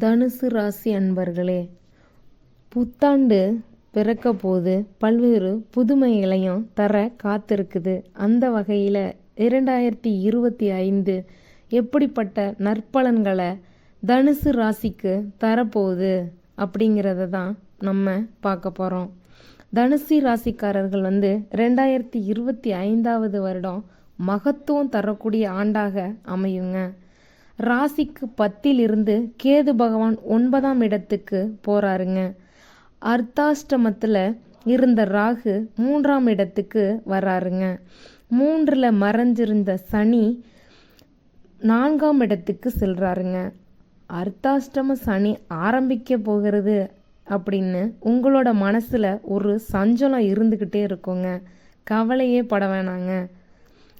தனுசு ராசி அன்பர்களே புத்தாண்டு பிறக்க போது பல்வேறு புதுமைகளையும் தர காத்திருக்குது. அந்த வகையில் இரண்டாயிரத்தி இருபத்தி ஐந்து எப்படிப்பட்ட நற்பலன்களை தனுசு ராசிக்கு தரப்போகுது அப்படிங்கிறத தான் நம்ம பார்க்க போகிறோம் தனுசு ராசிக்காரர்கள் வந்து ரெண்டாயிரத்தி இருபத்தி ஐந்தாவது வருடம் மகத்துவம் தரக்கூடிய ஆண்டாக அமையுங்க. ராசிக்கு பத்திலிருந்து கேது பகவான் ஒன்பதாம் இடத்துக்கு போறாருங்க. அர்த்தாஷ்டமத்தில் இருந்த ராகு மூன்றாம் இடத்துக்கு வராருங்க. மூன்றில் மறைஞ்சிருந்த சனி நான்காம் இடத்துக்கு செல்றாருங்க. அர்த்தாஷ்டம சனி ஆரம்பிக்க போகிறது அப்படின்னு உங்களோட மனசில் ஒரு சஞ்சலம் இருந்துக்கிட்டே இருக்குங்க. கவலையே பட வேணாங்க.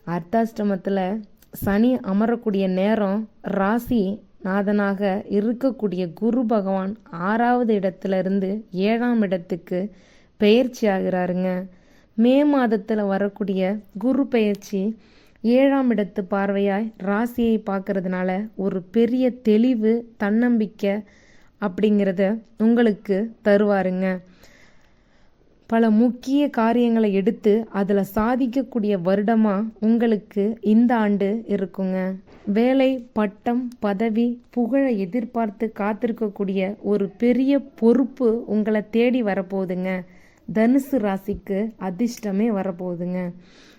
அர்த்தாஷ்டமத்தில் சனி அமரக்கூடிய நேரம் ராசி நாதனாக இருக்கக்கூடிய குரு பகவான் ஆறாவது இடத்துல இருந்து ஏழாம் இடத்துக்கு பெயர்ச்சி ஆகிறாருங்க. மே மாதத்தில் வரக்கூடிய குரு பெயர்ச்சி ஏழாம் இடத்து பார்வையாய் ராசியை பார்க்கறதுனால ஒரு பெரிய தெளிவு தன்னம்பிக்கை அப்படிங்கிறத உங்களுக்கு தருவாருங்க. பல முக்கிய காரியங்களை எடுத்து அதில் சாதிக்கக்கூடிய வருடமாக உங்களுக்கு இந்த ஆண்டு இருக்குங்க. வேலை பட்டம் பதவி புகழை எதிர்பார்த்து காத்திருக்கக்கூடிய ஒரு பெரிய பொறுப்பு உங்களை தேடி வரப்போகுதுங்க. தனுசு ராசிக்கு அதிர்ஷ்டமே வரப்போகுதுங்க.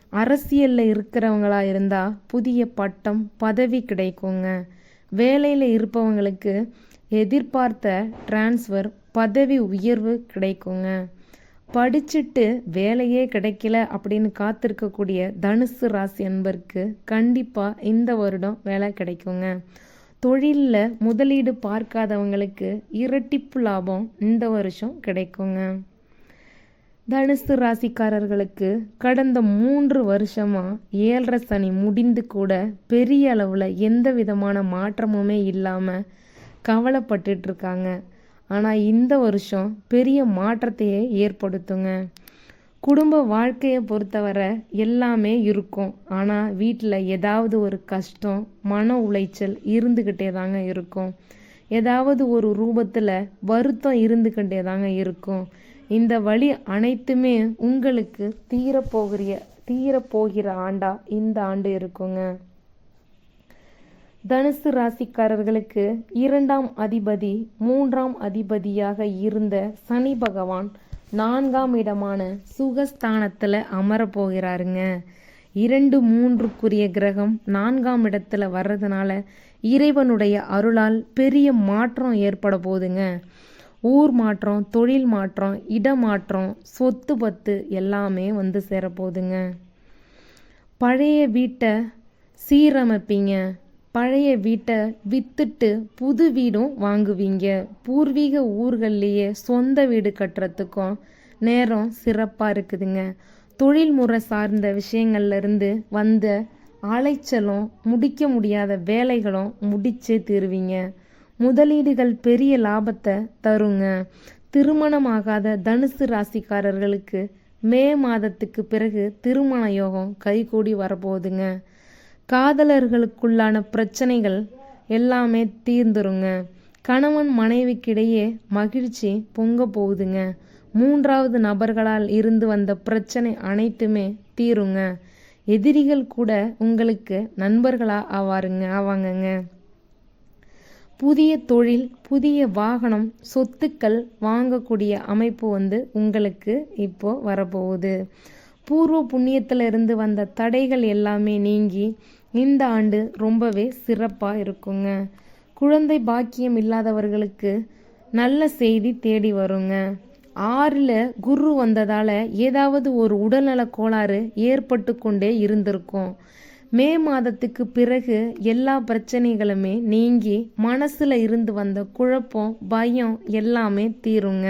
அரசியலில் இருக்கிறவங்களா இருந்தால் புதிய பட்டம் பதவி கிடைக்குங்க. வேலையில் இருப்பவங்களுக்கு எதிர்பார்த்த டிரான்ஸ்ஃபர் பதவி உயர்வு கிடைக்குங்க. படிச்சுட்டு வேலையே கிடைக்கல அப்படின்னு காத்திருக்கக்கூடிய தனுசு ராசி அன்பருக்கு கண்டிப்பாக இந்த வருடம் வேலை கிடைக்குங்க. தொழிலில் முதலீடு பார்க்காதவங்களுக்கு இரட்டிப்பு லாபம் இந்த வருஷம் கிடைக்குங்க. தனுசு ராசிக்காரர்களுக்கு கடந்த மூன்று வருஷமாக ஏழரை சனி முடிந்து கூட பெரிய அளவில் எந்த விதமான மாற்றமுமே இல்லாமல் கவலைப்பட்டுட்ருக்காங்க இருக்காங்க. ஆனால் இந்த வருஷம் பெரிய மாற்றத்தையே ஏற்படுத்துங்க. குடும்ப வாழ்க்கையை பொறுத்தவரை எல்லாமே இருக்கும். ஆனால் வீட்டில் ஏதாவது ஒரு கஷ்டம் மன உளைச்சல் இருந்துக்கிட்டே தாங்க இருக்கும். ஏதாவது ஒரு ரூபத்தில் வருத்தம் இருந்துக்கிட்டே தாங்க இருக்கும். இந்த வழி அனைத்துமே உங்களுக்கு தீரப்போகிற தீரப்போகிற ஆண்டா இந்த ஆண்டு இருக்குங்க. தனுசு ராசிக்காரர்களுக்கு இரண்டாம் அதிபதி மூன்றாம் அதிபதியாக இருந்த சனி பகவான் நான்காம் இடமான சுகஸ்தானத்தில் அமரப்போகிறாருங்க. இரண்டு மூன்றுக்குரிய கிரகம் நான்காம் இடத்துல வர்றதுனால இறைவனுடைய அருளால் பெரிய மாற்றம் ஏற்பட போகுதுங்க. ஊர் மாற்றம் தொழில் மாற்றம் இடமாற்றம் சொத்து பத்து எல்லாமே வந்து சேரப்போகுதுங்க. பழைய வீட்டை சீரமைப்பீங்க. பழைய வீட்டை வித்துட்டு புது வீடும் வாங்குவீங்க. பூர்வீக ஊர்கள்லேயே சொந்த வீடு கட்டுறதுக்கும் நேரம் சிறப்பாக இருக்குதுங்க. தொழில்முறை சார்ந்த விஷயங்கள்லேருந்து வந்த அலைச்சலும் முடிக்க முடியாத வேலைகளும் முடிச்சே தீருவீங்க. முதலீடுகள் பெரிய லாபத்தை தருங்க. திருமணமாகாத தனுசு ராசிக்காரர்களுக்கு மே மாதத்துக்கு பிறகு திருமண யோகம் கைகூடி வரப்போகுதுங்க. காதலர்களுக்குள்ளான பிரச்சனைகள் எல்லாமே தீர்ந்துருங்க. கணவன் மனைவிக்கிடையே மகிழ்ச்சி பொங்க போகுதுங்க. மூன்றாவது நபர்களால் இருந்து வந்த பிரச்சனை அனைத்துமே தீருங்க. எதிரிகள் கூட உங்களுக்கு நண்பர்களாக ஆவாருங்க ஆவாங்கங்க. புதிய தொழில் புதிய வாகனம் சொத்துக்கள் வாங்கக்கூடிய அமைப்பு வந்து உங்களுக்கு இப்போ வரப்போகுது. பூர்வ புண்ணியத்தில் இருந்து வந்த தடைகள் எல்லாமே நீங்கி இந்த ஆண்டு ரொம்பவே சிறப்பாக இருக்குங்க. குழந்தை பாக்கியம் இல்லாதவர்களுக்கு நல்ல செய்தி தேடி வருங்க. ஆறில் குரு வந்ததால் ஏதாவது ஒரு உடல்நல கோளாறு ஏற்பட்டு கொண்டே இருந்திருக்கும். மே மாதத்துக்கு பிறகு எல்லா பிரச்சனைகளுமே நீங்கி மனசில் இருந்து வந்த குழப்பம் பயம் எல்லாமே தீருங்க.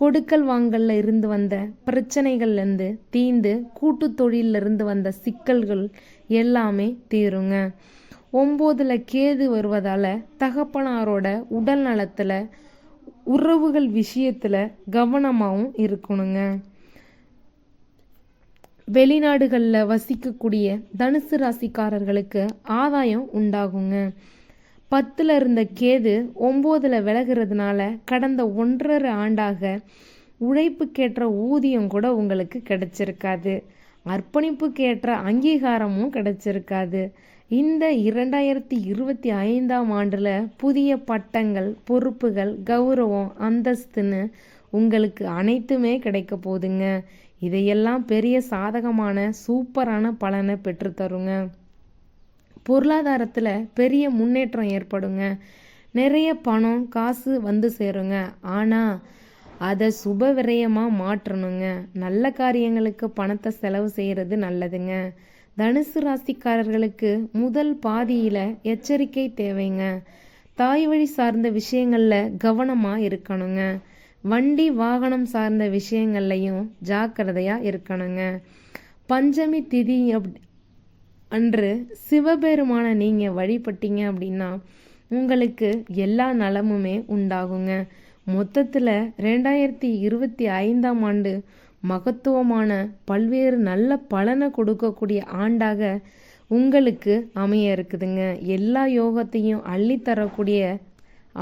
கொடுக்கல் வாங்கல்ல இருந்து வந்த பிரச்சனைகள்லேருந்து தீந்து கூட்டு தொழிலிருந்து வந்த சிக்கல்கள் எல்லாமே தீருங்க. ஒம்போதில் கேது வருவதால் தகப்பனாரோட உடல் நலத்தில் உறவுகள் விஷயத்தில் கவனமாகவும் இருக்கணுங்க. வெளிநாடுகளில் வசிக்கக்கூடிய தனுசு ராசிக்காரர்களுக்கு ஆதாயம் உண்டாகுங்க. பத்தில் இருந்த கேது ஒம்போதில் விலகிறதுனால கடந்த ஒன்றரை ஆண்டாக உழைப்புக்கேற்ற ஊதியம் கூட உங்களுக்கு கிடைச்சிருக்காது. அர்ப்பணிப்புக்கேற்ற அங்கீகாரமும் கிடைச்சிருக்காது. இந்த இரண்டாயிரத்தி இருபத்தி ஐந்தாம் ஆண்டில் புதிய பட்டங்கள் பொறுப்புகள் கௌரவம் அந்தஸ்துன்னு உங்களுக்கு அனைத்துமே கிடைக்க போகுதுங்க. இதையெல்லாம் பெரிய சாதகமான சூப்பரான பலனை பெற்றுத்தருங்க பொருளாதாரத்தில் பெரிய முன்னேற்றம் ஏற்படுங்க. நிறைய பணம் காசு வந்து சேருங்க. ஆனால் அதை சுப விரயமாக மாற்றணுங்க. நல்ல காரியங்களுக்கு பணத்தை செலவு செய்கிறது நல்லதுங்க. தனுசு ராசிக்காரர்களுக்கு முதல் பாதியில் எச்சரிக்கை தேவைங்க. தாய் வழி சார்ந்த விஷயங்களில் கவனமாக இருக்கணுங்க. வண்டி வாகனம் சார்ந்த விஷயங்கள்லையும் ஜாக்கிரதையாக இருக்கணுங்க. பஞ்சமி திதி அப் அன்று சிவபெருமான நீங்கள் வழிபட்டீங்க அப்படின்னா உங்களுக்கு எல்லா நலமுமே உண்டாகுங்க. மொத்தத்தில் ரெண்டாயிரத்தி இருபத்தி ஐந்தாம் ஆண்டு மகத்துவமான பல்வேறு நல்ல பலனை கொடுக்கக்கூடிய ஆண்டாக உங்களுக்கு அமைய இருக்குதுங்க. எல்லா யோகத்தையும் அள்ளித்தரக்கூடிய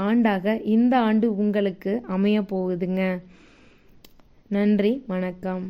ஆண்டாக இந்த ஆண்டு உங்களுக்கு அமைய போகுதுங்க. நன்றி வணக்கம்.